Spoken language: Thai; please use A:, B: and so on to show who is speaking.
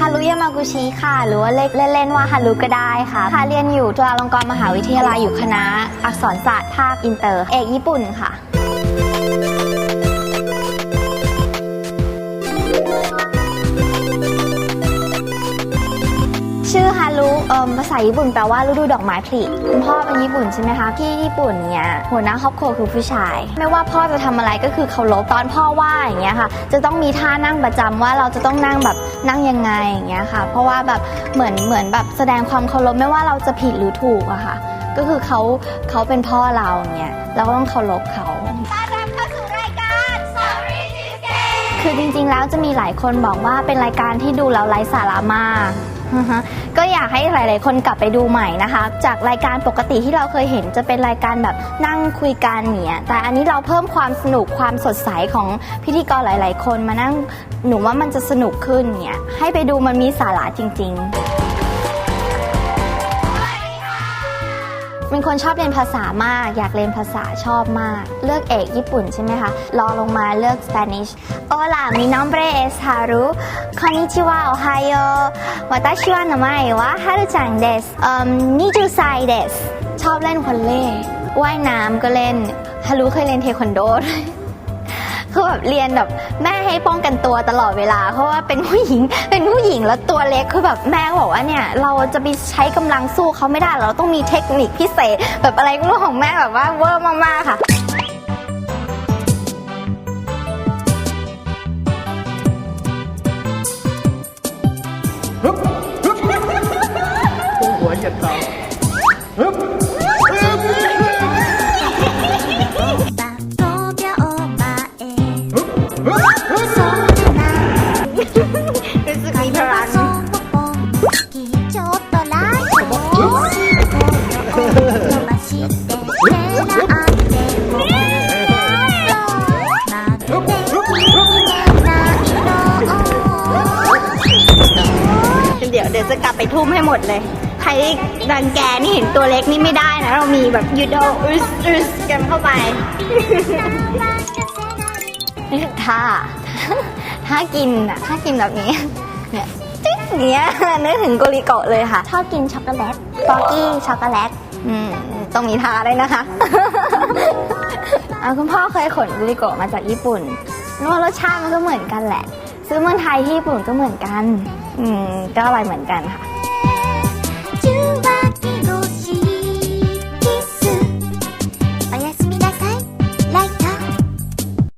A: ฮารุยามากุชิค่ะ หรือว่าเรียกเล่นๆว่าฮารุก็ได้ค่ะค่ะเรียนอยู่จุฬาลงกรณ์มหาวิทยาลัยอยู่คณะ อักษรศาสตร์ภาคอินเตอร์ เอกญี่ปุ่นค่ะชื่อฮารุภาษาญี่ปุ่นแปลว่าฤดูดอกไม้ผลิคุณพ่อเป็นญี่ปุ่นใช่ไหมคะที่ญี่ปุ่นเนี่ยหัวหน้าครอบครัวคือผู้ชาย ไม่ว่าพ่อจะทำอะไรก็คือเคารพตอนพ่อว่าอย่างเงี้ยค่ะ จะต้องมีท่านั่งประจำว่าเราจะต้องนั่งแบบ นั่งยังไงอย่างเงี้ยค่ะ เพราะว่าแบบเหมือนเหมือนแบบแสดงความเคารพไม่ว่าเราจะผิดหรือถูกอะค่ะ ก็คือเขาเขาเป็นพ่อเราอย่างเงี้ยเราก็ต้องเคารพเขา
B: ต้อนรับเข้าสู่รายการ Story Cheesecake
A: คือจริงๆแล้วจะมีหลายคนบอกว่าเป็นรายการที่ดูแล้วไร้สาระมาก อือฮะก็อยากให้หลาย ๆ คนกลับไปดูใหม่นะคะ จากรายการปกติที่เราเคยเห็นจะเป็นรายการแบบนั่งคุยกันเนี่ยแต่อันนี้เราเพิ่มความสนุกความสดใสของพิธีกรหลาย ๆ คนมานั่งหนูว่ามันจะสนุกขึ้นเนี่ยให้ไปดูมันมีสาระจริง ๆ เป็นคนชอบเรียนภาษามาก อยากเรียนภาษาชอบมาก เลือกเอกญี่ปุ่นใช่ไหมคะรองลงมาเลือกสเปนิชโอลามินอมเบรเอสฮารุคอนิชิวาโอไฮโอวาตาชิวานามายวะฮารุจังเดสนิจูไซเดสชอบเล่นวอลเลย์ว่ายน้ำก็เล่นฮารุเคยเล่นเทควันโด คือแบบเรียนแบบแม่ให้ป้องกันตัวตลอดเวลา เพราะว่าเป็นผู้หญิง เป็นผู้หญิงแล้วตัวเล็กคือแบบแม่ก็บอกว่าเนี่ยเราจะไปใช้กำลังสู้เขาไม่ได้เราต้องมีเทคนิคพิเศษ แบบอะไรก็รู้ของแม่แบบว่าเวอร์มากๆค่ะ
C: หัว
A: เดี๋ยวเดี๋ยวจะกลับไปทุ่มให้หมดเลย ใครรังแกนี่เห็นตัวเล็กนี่ไม่ได้นะ เรามีแบบยูโดอุสอุสกันเข้าไปนี่คือท่าท่ากินอะท่ากินแบบนี้เนี่ยจิ๊กอย่างเงี้ยนึกถึงโกริโกะเลยค่ะ ชอบกินช็อกโกแลตปอกกี้ช็อกโกแลตอืมต้องมีท่าด้วยนะคะเอาคุณพ่อเคยขนโกริโกะมาจากญี่ปุ่นนึกว่ารสชาติมันก็เหมือนกันแหละ ซื้อเมืองไทยที่ญี่ปุ่นก็เหมือนกัน อืมก็อร่อยเหมือนกันค่ะ